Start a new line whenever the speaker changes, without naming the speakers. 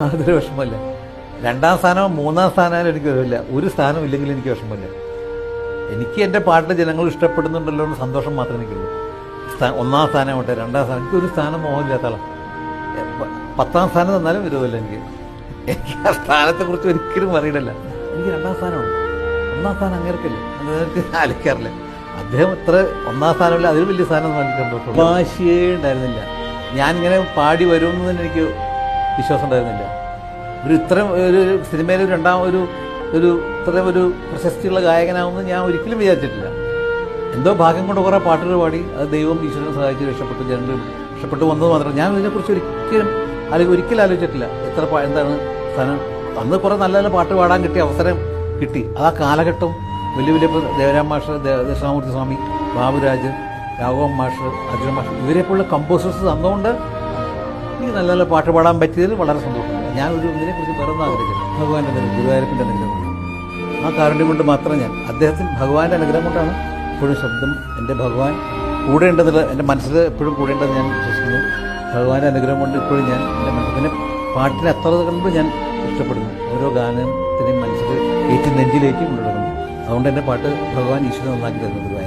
യാതൊരു വിഷമമില്ല. രണ്ടാം സ്ഥാനമോ മൂന്നാം സ്ഥാനമായാലും എനിക്ക് വിഷമില്ല ഒരു സ്ഥാനം ഇല്ലെങ്കിൽ എനിക്ക് വിഷമമില്ല. എനിക്ക് എന്റെ പാട്ട് ജനങ്ങൾ ഇഷ്ടപ്പെടുന്നുണ്ടല്ലോ എന്ന് സന്തോഷം മാത്രമേ എനിക്കുള്ളൂ. ഒന്നാം സ്ഥാനം ആവട്ടെ രണ്ടാം സ്ഥാനം. എനിക്ക് ഒരു സ്ഥാനം മോഹമില്ലാത്ത ആളാണ് പത്താം സ്ഥാനം തന്നാലും വിരോധമില്ല എനിക്ക്. എനിക്ക് ആ സ്ഥാനത്തെക്കുറിച്ച് ഒരിക്കലും അറിയില്ല എനിക്ക് രണ്ടാം സ്ഥാനമാണ് ഒന്നാം സ്ഥാനം അങ്ങേർക്കില്ല? അങ്ങനെ ആലിക്കാറില്ല അദ്ദേഹം ഇത്ര ഒന്നാം സ്ഥാനമില്ല. അതിലും വലിയ സ്ഥാനം എനിക്ക് സന്തോഷം വാശിയേ ഉണ്ടായിരുന്നില്ല. ഞാനിങ്ങനെ പാടി വരുമെന്ന് തന്നെ എനിക്ക് വിശ്വാസം ഉണ്ടായിരുന്നില്ല ഒരു ഇത്രയും ഒരു സിനിമയിൽ രണ്ടാം ഒരു ഒരു ഇത്രയും ഒരു പ്രശസ്തിയുള്ള ഗായകനാവുമെന്ന് ഞാൻ ഒരിക്കലും വിചാരിച്ചിട്ടില്ല. എന്തോ ഭാഗ്യം കൊണ്ട് കുറേ പാട്ടുകൾ പാടി അത് ദൈവം ഈശ്വരനെ സഹായിച്ച് രക്ഷപ്പെട്ടു ജനങ്ങൾ രക്ഷപ്പെട്ടു വന്നത് മാത്രം. ഞാൻ ഇതിനെക്കുറിച്ച് ഒരിക്കലും അല്ലെങ്കിൽ ഒരിക്കലും ആലോചിച്ചിട്ടില്ല എത്ര എന്താണ് സ്ഥാനം അന്ന് കുറേ നല്ല നല്ല പാട്ട് പാടാൻ കിട്ടിയ അവസരം കിട്ടി. ആ കാലഘട്ടം വലിയ വലിയ ദേവരാം മാഷ് ദക്ഷിണാമൂർത്തി സ്വാമി ബാബുരാജ് രാഘവൻ മാഷ് അർജുന മാഷ് ഇവരെപ്പോലുള്ള കമ്പോസേഴ്സ് തന്നുകൊണ്ട് എനിക്ക് നല്ല നല്ല പാട്ട് പാടാൻ പറ്റിയതിൽ വളരെ സന്തോഷമുണ്ട്. ഞാൻ ഒരു ഇതിനെ കുറിച്ച് ഒന്നും ആഗ്രഹിക്കുന്നു ഭഗവാന്റെ അനുഗ്രഹം ഗുരുവായൂരപ്പന്റെ അനുഗ്രഹം ആ കാരുണ്യം കൊണ്ട് മാത്രം ഞാൻ അദ്ദേഹത്തിന് ഭഗവാന്റെ അനുഗ്രഹം കൊണ്ടാണ് ഇപ്പോഴും ശബ്ദം എന്റെ ഭഗവാൻ കൂടെ ഉണ്ടെന്നുള്ള എന്റെ മനസ്സിൽ എപ്പോഴും കൂടെ ഉണ്ടെന്ന് ഞാൻ വിശ്വസിക്കുന്നു. ഭഗവാന്റെ അനുഗ്രഹം കൊണ്ട് ഇപ്പോഴും ഞാൻ എന്റെ മനസ്സിന് പാട്ടിനെ അത്ര കണ്ട് ഞാൻ ഇഷ്ടപ്പെടുന്നു. ഓരോ ഗാനത്തിനെയും മനസ്സിൽ ഏറ്റവും നെഞ്ചിലേക്ക് കൊണ്ടുവരുന്നു അതുകൊണ്ട് എന്റെ പാട്ട് ഭഗവാൻ ഈശ്വരൻ നന്നാക്കി തരുന്നത്